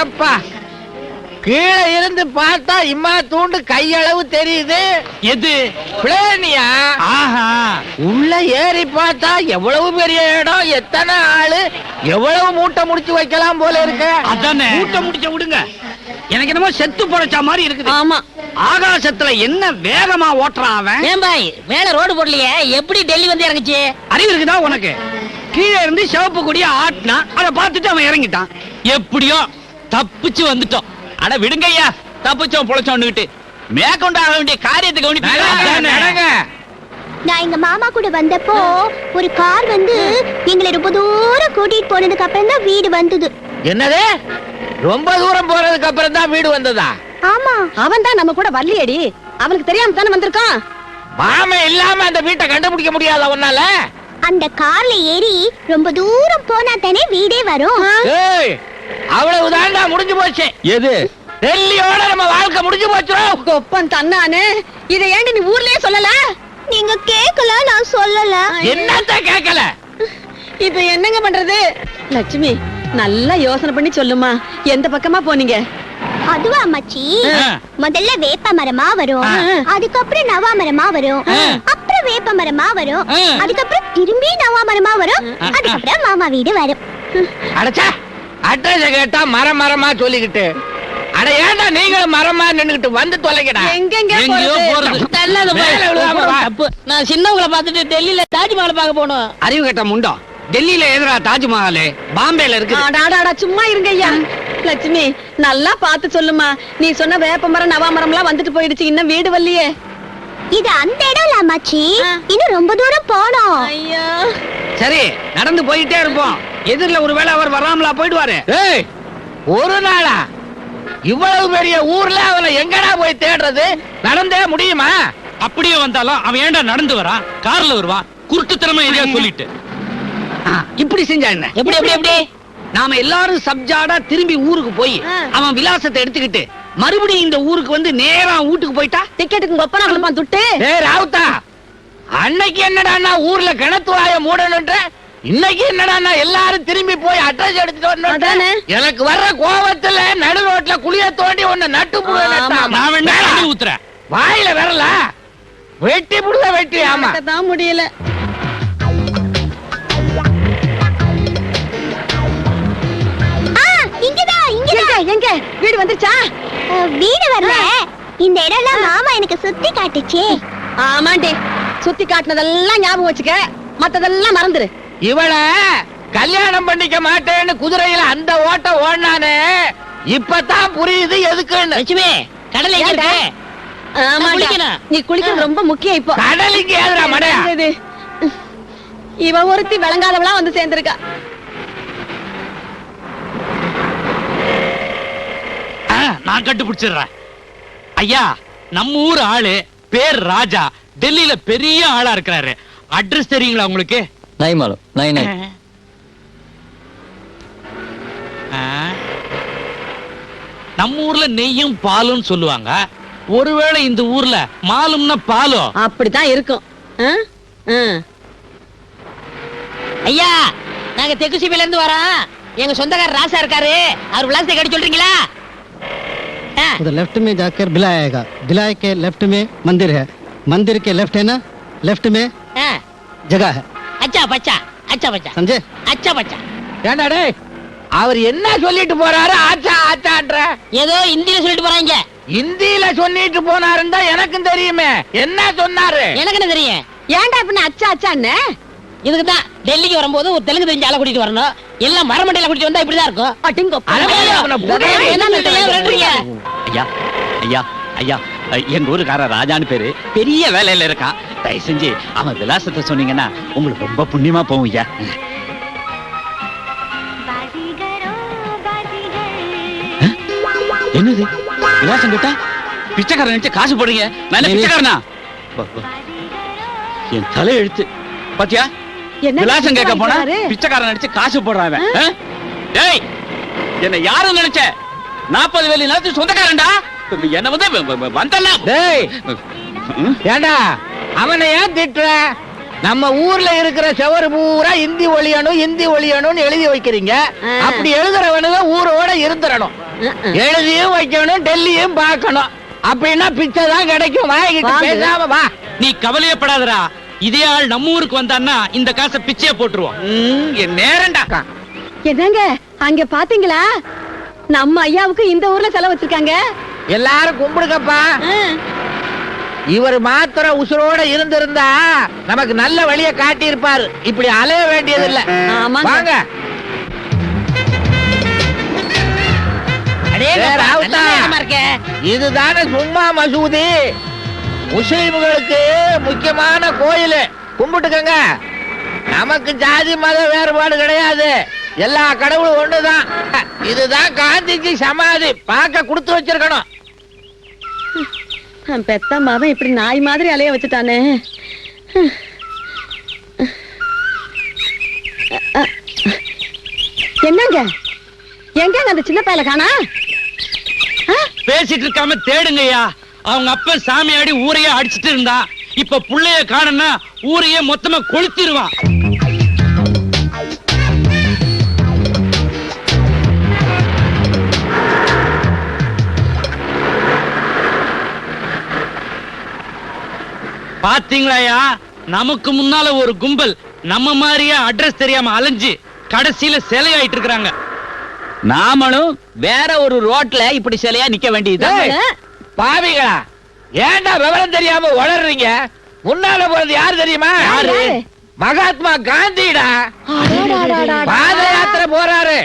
அடேங்கப்பா கீழே இருந்து பார்த்தா இம்மா தூண்டு கையளவு தெரியுது. எது? பிளேனியா? ஆஹா. உள்ள ஏறி பார்த்தா எவ்வளவு பெரிய இடம் எத்தனை ஆளு எவ்வளவு மூட்டை முடிச்சு வைக்கலாம் போல இருக்கு. அதானே. மூட்டை முடிச்ச விடுங்க. எனக்கு என்னமோ செத்து பொழைச்ச மாதிரி இருக்குது. ஆமா. ஆகாசத்துல என்ன வேகமா ஓட்டுறான் அவன்? ஏன் பாய் மேல ரோடு போடலையே? எப்படி டெல்லி வந்து இறங்குச்சு? அறிவு இருக்குதா உனக்கு? கீழே இருந்து சிவப்பு கொடிய ஆட்டினா அதை பார்த்துட்டு அவன் இறங்கிட்டான். எப்படியோ தப்பிச்சு வந்துட்டோம். அட விடுங்க ஐயா தப்பிச்சோம் பொழைச்சோன்னுகிட்டு மேற்கொண்டு ஆக வேண்டிய காரியத்தை கவனிப்பீங்க நடங்க. நான் எங்க மாமா கூட வந்தப்போ ஒரு கார் வந்து எங்களை ரொம்ப தூரம் கூட்டிட்டு போனதுக்கு அப்புறம் தான் வீடு வந்தது. என்னது? ரொம்ப தூரம் போறதுக்கு அப்புறம் தான் வீடு வந்ததா? ஆமா. அவன் தான் நம்ம கூட வரலையேடி. அவனுக்கு தெரியாம தானே வந்திருக்கான். மாம இல்லாம அந்த வீட்டை கண்டுபிடிக்க முடியாத உன்னால? அந்த கார்ல ஏறி ரொம்ப தூரம் போனா தானே வீடே வரும். ஏய் அவ்வளவு தாண்டா முடிஞ்சு போச்சு. எது? டெல்லியோட நம்ம வாழ்க்கை முடிஞ்சு போச்சுரும் கொப்பன் தன்னானே. இதை ஏண்டி நீ ஊர்லயே சொல்லல? நீங்க கேக்கல நான் சொல்லல. என்னத்த கேட்கல இப்ப என்னங்க பண்றது? லட்சுமி நல்லா யோசனை பண்ணி சொல்லுமா. எந்த பக்கமா போனீங்க? அதுவா அம்மாச்சி. முதல்ல வேப்ப மரமா வரும். அதுக்கப்புறம் நவா மரமா வரும். அப்புறம் வேப்ப மரமா வரும். அதுக்கப்புறம் திரும்பி நவா மரமா வரும். அதுக்கப்புறம் மாமா வீடு வரும். அடச்சா. அட்ரஸ் கேட்டா மரம் மரமா சொல்லிக்கிட்டு. அட ஏன்டா நீங்களும் மரமா நின்னுகிட்டு வந்து தொலைங்கடா எங்கெங்க எங்கேயோ போறது. நல்லது பாய். மேல விழுகாம வா. தப்பு. நான் சின்னவங்கள பார்த்துட்டு டெல்லியில தாஜ்மஹால் பார்க்க போனோம். அறிவு கட்ட முண்டம் டெல்லியில எதிரா தாஜ்மஹால்? பாம்பேல இருக்கு அடாடாடா சும்மா இருங்க ஐயா. லட்சுமி நல்லா பார்த்து சொல்லுமா. நீ சொன்ன வேப்ப மரம் நவா மரம்லாம் வந்துட்டு போயிடுச்சு. இன்னும் வீடு வரலையே இது அந்த இடம் இல்ல அம்மாச்சி. ஆ. இன்னும் ரொம்ப தூரம் போனோம். ஐயா. சரி நடந்து போயிட்டே இருப்போம். எதிரில ஒருவேளை அவர் வராமலா போயிடுவாரு. ஏய் ஒரு நாளா? இவ்வளவு பெரிய ஊர்ல அவனை எங்கடா போய் தேடுறது? நடந்தே முடியுமா? அப்படியே வந்தாலும் அவன் ஏன்டா நடந்து வரான் கார்ல வருவான் குருட்டுத்தனமா எதையா சொல்லிட்டு. ஆ, இப்படி செஞ்சா என்ன? எப்படி எப்படி எப்படி? நாம எல்லாரும் சப்ஜாடா திரும்பி ஊருக்கு போய். அவன் விலாசத்தை எடுத்துக்கிட்டு மறுபடியும் இந்த ஊருக்கு வந்து நேரா வீட்டுக்கு போயிட்டா? டிக்கெட்டுக்கு கொப்பனா கொடுப்பான் துட்டு? ஏய் ராவுத்தா அன்னைக்கு என்னடான்னா ஊர்ல கிணத்து வாய மூடணுன்ற? இன்னைக்கு என்னடான்னா எல்லாரும் திரும்பி போய் அட்ரஸ் எடுத்துட்டு எனக்கு வர்ற கோவத்துல நடு ரோட்ல குழிய தோண்டி ஒண்ணு நட்டு ஊத்துறேன். வாயில வரல. வெட்டி புடுத வெட்டி. ஆமா. தான் முடியல. எங்க வீடு வந்துருச்சா? வீடு வரல. இந்த இடம்லாம் மாமா எனக்கு சுத்தி காட்டுச்சே. ஆமாண்டி. சுத்தி காட்டினதெல்லாம் ஞாபகம் வச்சுக்க. மத்ததெல்லாம் மறந்துரு. இவள கல்யாணம் பண்ணிக்க மாட்டேன்னு குதிரையில அந்த ஓட்ட ஓடினானே இப்பதான் புரியுது எதுக்குன்னு. லட்சுமி கடல் எங்க நீ குளிக்கிறது ரொம்ப முக்கியம் இப்போ. கடல் இங்க ஏதுடா மடையா? இவ ஒருத்தி விளங்காதவளா வந்து சேர்ந்திருக்கா. ஆ, நான் கண்டுபிடிச்சிடுறேன். ஐயா நம்ம ஊர் ஆளு பேர் ராஜா. டெல்லியில பெரிய ஆளா இருக்கிறாரு. அட்ரஸ் தெரியுங்களா உங்களுக்கு? नहीं मालूम नहीं नहीं ஆ. நம்ம ஊர்ல நெய்யும் பாலும் சொல்லுவாங்க ஒருவேளை இந்த ஊர்ல மாலும்னா பாலும் அப்படித்தான் இருக்கும் ஆ? ஆ. ஐயா நாங்க தெற்கு சிபில இருந்து வரோம் எங்க சொந்தக்காரர் ராசா இருக்காரு அவர் விலாசத்தை கட்டி சொல்றீங்களா ஆ. उधर लेफ्ट में जाकर भिलाई आएगा भिलाई के लेफ्ट में मंदिर है मंदिर के लेफ्ट है ना लेफ्ट में ஆ. जगह है அச்சா பச்சா அச்சா அவர் என்ன சொல்லிட்டு போறாரு ஆச்சா ஆச்சான்ற ஏதோ இந்தியில சொல்லிட்டு போறாங்க. இந்தியில சொல்லிட்டு போனாருன்னு தான் தெரியுமே. என்ன சொன்னாரு? எனக்கு என்ன தெரியும்? ஏன்டா இப்ப அச்சா அச்சான்னு? இதுக்கு தான் டெல்லிக்கு வரும்போது ஒரு தெலுங்கு தெரிஞ்ச ஆளை வரணும். எல்லாம் மரமண்டையில கூட்டிட்டு வந்தா இப்படிதான் இருக்கும். ஐயா ஐயா. ஐயா எங்க ஊருக்கார ராஜான்னு பேரு பெரிய வேலையில இருக்கான் தயவு செஞ்சு அவன் விலாசத்தை சொன்னீங்கன்னா உங்களுக்கு ரொம்ப புண்ணியமா போகும் ஐயா. என்னது? விலாசம் கேட்டா பிச்சைக்காரன் நினைச்சு காசு போடுறீங்க. நான் பிச்சைக்காரனா? என் தலை எழுத்து பாத்தியா? என்ன விலாசம் கேட்க போனா? பிச்சைக்காரன் நினைச்சு காசு போடுறான்? டேய் என்ன யாரும் நினைச்ச? நாற்பது வேலி நிலத்து சொந்தக்காரன்டா? என்ன வந்து வ- வ- வந்தன்னா டேய் ம்? ஏண்டா? அவனை ஏன் திட்டுற? நம்ம ஊர்ல இருக்கிற செவரு பூரா இந்தி ஒழியணும் இந்தி ஒழியணும்னு எழுதி வைக்கிறீங்க. அப்படி எழுதுறவனுங்க ஊரோட இருந்துடணும் எழுதியும் வைக்கணும் டெல்லியும் பார்க்கணும். அப்படின்னா பிச்சை தான் கிடைக்கும். பேசாம வா. நீ கவலையப்படாதடா. இதே ஆள் நம்ம ஊருக்கு வந்தான்னா இந்த காசை பிச்சைய போட்டுருவோம். என் நேரம்டா என்னங்க? அங்க பாத்தீங்களா? நம்ம ஐயாவுக்கு இந்த ஊர்ல செலவு வச்சிருக்காங்க. எல்லாரும் கும்பிடுங்கப்பா. இவர் மாத்திர உசுரோட இருந்திருந்தா நமக்கு நல்ல வழிய காட்டி இருப்பாரு இப்படி அலைய வேண்டியது இல்ல. வாங்க? இதுதானே சும்மா மசூதி. முஸ்லிம்களுக்கு முக்கியமான கோயில். கும்பிட்டுக்கங்க. நமக்கு ஜாதி மத வேறுபாடு கிடையாது. எல்லா கடவுளும் ஒண்ணுதான். இதுதான் காந்திஜி சமாதி. பார்க்க கொடுத்து வச்சிருக்கணும். பெத்த மகன் இப்படி நாய் மாதிரி அலைய வச்சுட்டானே. என்னங்க? எங்கங்க அந்த சின்ன பயல காணா? பேசிட்டு இருக்காம தேடுங்கய்யா. அவங்க அப்ப சாமியாடி ஊரையே அடிச்சிட்டு இருந்தா. இப்ப புள்ளைய காணனா ஊரையே மொத்தமா கொளுத்திடுவான். பாத்தீங்களாயா? நமக்கு முன்னால ஒரு கும்பல் நம்ம மாதிரியே அட்ரஸ் தெரியாம அலைஞ்சு கடைசியில சிலையாயிட்டு இருக்கிறாங்க. நாமளும் வேற ஒரு ரோட்ல இப்படி சிலையா நிக்க வேண்டியது பாவிகளா ஏன்டா விவரம் தெரியாம வளர்றீங்க முன்னால போறது யார் தெரியுமா? யாரு? மகாத்மா காந்திடா. பாத யாத்திரை போறாரு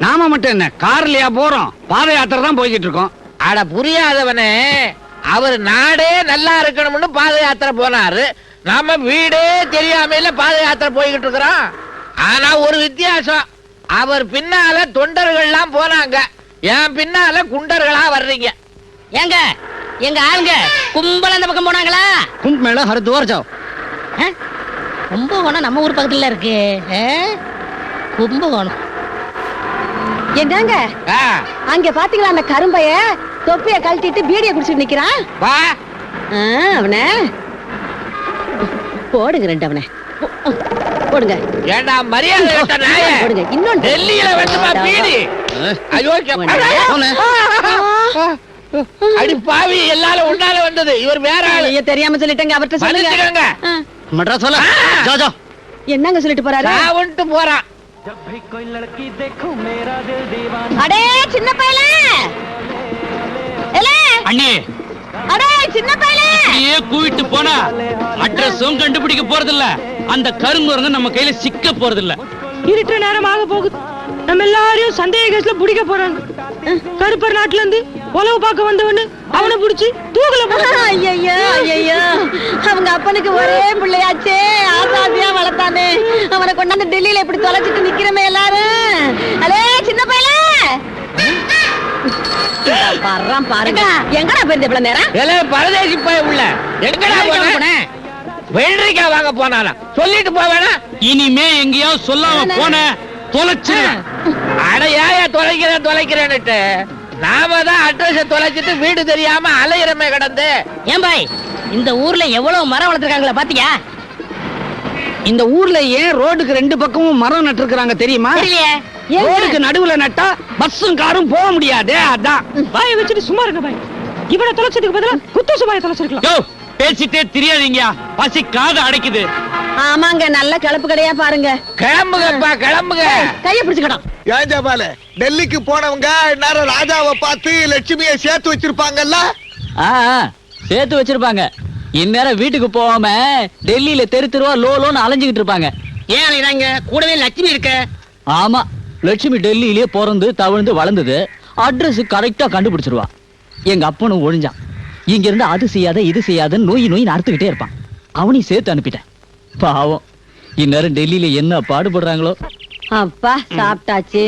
நாம மட்டும் என்ன கார்லயா போறோம் பாத யாத்திரை தான் போய்கிட்டு இருக்கோம் அட புரியாதவனே அவர் நாடே நல்லா இருக்கணும்னு பாத யாத்திரை போனாரு. நம்ம வீடே தெரியாமையில பாத யாத்திரை போய்கிட்டு இருக்கிறோம். ஆனா ஒரு வித்தியாசம். அவர் பின்னால தொண்டர்கள்லாம் போனாங்க. என் பின்னால குண்டர்களா வர்றீங்க. ஏங்க எங்க ஆளுங்க கும்பல அந்த பக்கம் போனாங்களா? கும்ப மேல ஹரித்துவார் சாவ் கும்பகோணம் நம்ம ஊர் பக்கத்துல இருக்கு. கும்பகோணம். என்னங்க? அங்க பாத்தீங்களா அந்த கரும்பைய? தொப்பிய கழட்டிட்டு பீடிய குடிச்சிட்டு நிக்கிறான் வா. அவன. போடுங்க ரெண்டு அவனே. போடுங்க. ஏண்டா மரியாதை போடுங்க இன்னொன்னு. டெல்லியில வெட்டுமா பீடி? ஐயோ அடி பாவி எல்லால உண்டால வந்தது. இவர் வேற ஆளு. ஐயா தெரியாம சொல்லிட்டங்க அவர்ட்ட சொல்லுங்க. மட்ரா சொல்ல. ஜோ என்னங்க சொல்லிட்டு போறாரு? நான் வந்துட்டு போறான். அடே சின்ன பையலே. அண்ணே! அடே சின்ன பயல! அப்படியே கூவிட்டு போனா அட்ரஸும் கண்டுபிடிக்க போறதில்ல. அந்த கருங்குரங்க நம்ம கையில சிக்க போறதில்ல. இருட்டுற நேரம் ஆக போகுது. நம்ம எல்லாரையும் சந்தேக கேஸ்ல பிடிக்க போறாங்க. கருப்பர் நாட்டுல இருந்து உழவு பார்க்க வந்தவனு அவனை பிடிச்சி தூக்கல ஐயோ ஐயோ அவங்க அப்பனுக்கு ஒரே பிள்ளையாச்சே. ஆசாசியா வளர்த்தானே. அவனை கொண்டாந்து டெல்லியில இப்படி தொலைச்சிட்டு நிக்கிறமே எல்லாரும். அலே சின்ன பையல! பாருறான் பாருங்க. எங்கடா? போயிருந்த இவ்வளவு நேரம்? ஏலே பரதேசி போய் உள்ள. எங்கடா போன? வெள்ளரிக்காய் வாங்க போனானா சொல்லிட்டு போவேனா இனிமே எங்கேயாவது சொல்லாம போன தொலைச்சிருவேன் அட ஏயா தொலைக்கிறேன் தொலைக்கிறேன்னுட்டு. நாம தான் அட்ரஸ் தொலைச்சிட்டு வீடு தெரியாம அலையிறமே கிடந்து. ஏன் பாய் இந்த ஊர்ல எவ்வளவு மரம் வளர்த்துருக்காங்களா பாத்தியா? இந்த ஊர்ல ஏன் ரோடுக்கு ரெண்டு பக்கமும் மரம் நட்டுருக்காங்க தெரியுமா? ரோடுக்கு நடுவுல நட்டா பஸ்ஸும் காரும் போக முடியாது அதான். வாயை வச்சுட்டு சும்மா இருங்க பாய் இவனை தொலைச்சதுக்கு பதிலா குத்து சுபாயை தொலைச்சிருக்கலாம். யோ பேசிட்டே தெரியாதீங்க. பசி காது அடைக்குது. ஆமாங்க நல்ல கலப்பு கடையா பாருங்க. கிளம்புங்கப்பா கிளம்புங்க. கைய பிடிச்சுக்கணும் ஏன் ஜபால? டெல்லிக்கு போனவங்க நேரம் ராஜாவை பார்த்து லட்சுமியை சேர்த்து வச்சிருப்பாங்கல்ல? சேர்த்து வச்சிருப்பாங்க. இந்நேரம் வீட்டுக்கு போகாம டெல்லியில தெரு தெருவா லோ லோன்னு அலைஞ்சுக்கிட்டு இருப்பாங்க. ஏன் அலைறாங்க கூடவே லட்சுமி இருக்க. ஆமா. லட்சுமி டெல்லியிலே பிறந்து தவழ்ந்து வளர்ந்தது அட்ரஸ் கரெக்டா கண்டுபிடிச்சிருவா. எங்க அப்பனும் ஒழிஞ்சான். இங்க இருந்து அது செய்யாத இது செய்யாதன்னு நோய் நோய் நடத்துக்கிட்டே இருப்பான். அவனையும் சேர்த்து அனுப்பிட்டேன். பாவம். இந்நேரம் டெல்லியில என்ன பாடுபடுறாங்களோ? அப்பா சாப்பிட்டாச்சு.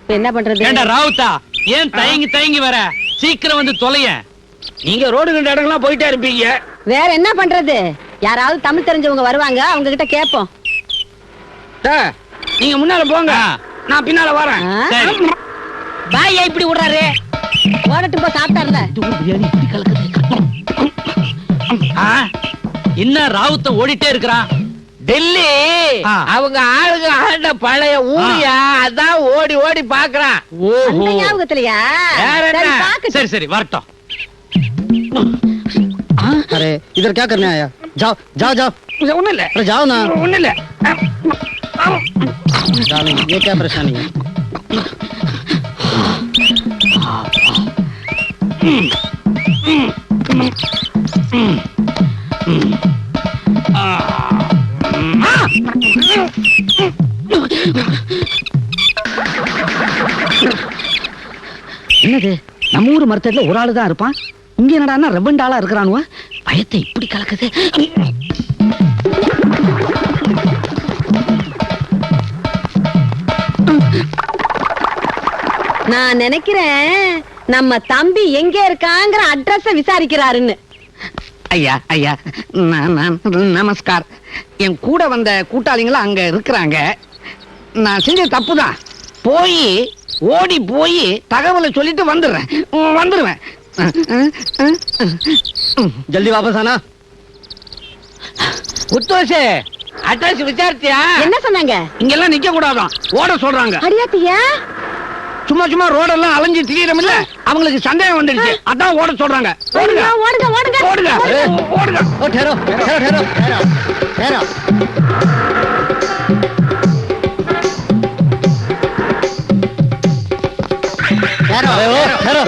இப்ப என்ன பண்றது? ஏண்டா ராவுத்தா? ஏன் தயங்கி தயங்கி வர? சீக்கிரம் வந்து தொலையேன் நீங்க ரோடு கண்ட இடங்கள்லாம் போயிட்டே இருப்பீங்க. வேற என்ன பண்றது? யாராவது தமிழ் தெரிஞ்சவங்க வருவாங்க அவங்க கிட்ட கேப்போம். டே, நீங்க முன்னால போங்க ஆ. நான் பின்னால வரேன் ஆ? சரி பாய் ஏன் இப்படி விடுறாரு ஓடட்டும் போ சாப்பிட்டாருல ஆ, என்ன ராவுத்த ஓடிட்டே இருக்கிறான் டெல்லி ஆ. அவங்க ஆளுங்க ஆண்ட பழைய ஊரியா அதான் ஓடி ஓடி பாக்குறான் அந்த ஞாபகத்திலயா வேற என்ன? சரி, பாக்கட்டும். சரி சரி வரட்டும் अरे इधर क्या करने आया जाओ जाओ जाओ ஒண்ணும் இல்ல अरे जाओ ना ஒண்ணும் இல்ல डार्लिंग ये क्या परेशानी है என்னது நம்ம ஊர் மருத்துவத்துல ஒரு ஆளு தான் இருப்பான் இங்க என்னடான்னா ரெவண்ட் ஆளா இருக்கிறானுவ பயத்தை இப்படி கலக்குது நான் நினைக்கிறேன் நம்ம தம்பி எங்க இருக்காங்கிற அட்ரஸ் விசாரிக்கிறாருன்னு. ஐயா ஐயா நமஸ்கார். என் கூட வந்த கூட்டாளிங்களும் அங்க இருக்கிறாங்க. நான் செஞ்ச தப்புதான். போய் ஓடி போய் தகவலை சொல்லிட்டு வந்துடுறேன். வந்துடுவேன். ஜல்தி வாபஸ் ஆனா உத்தோஷே அட்ரஸ் விசாரிச்சியா? என்ன சொன்னாங்க? இங்க எல்லாம் நிக்க கூடாதான் ஓட சொல்றாங்க. அடியாத்தியா? சும்மா சும்மா ரோடெல்லாம் அலைஞ்சு திரியறமில்ல அவங்களுக்கு சந்தேகம் வந்துடுச்சு. அதான் ஓட சொல்றாங்க. ஓடுங்க ஓடுங்க. ஓடுங்க ஓடுங்க. ஓடுங்க. ஓ டேரோ டேரோ டேரோ. டேரோ. டேரோ டேரோ டேரோ.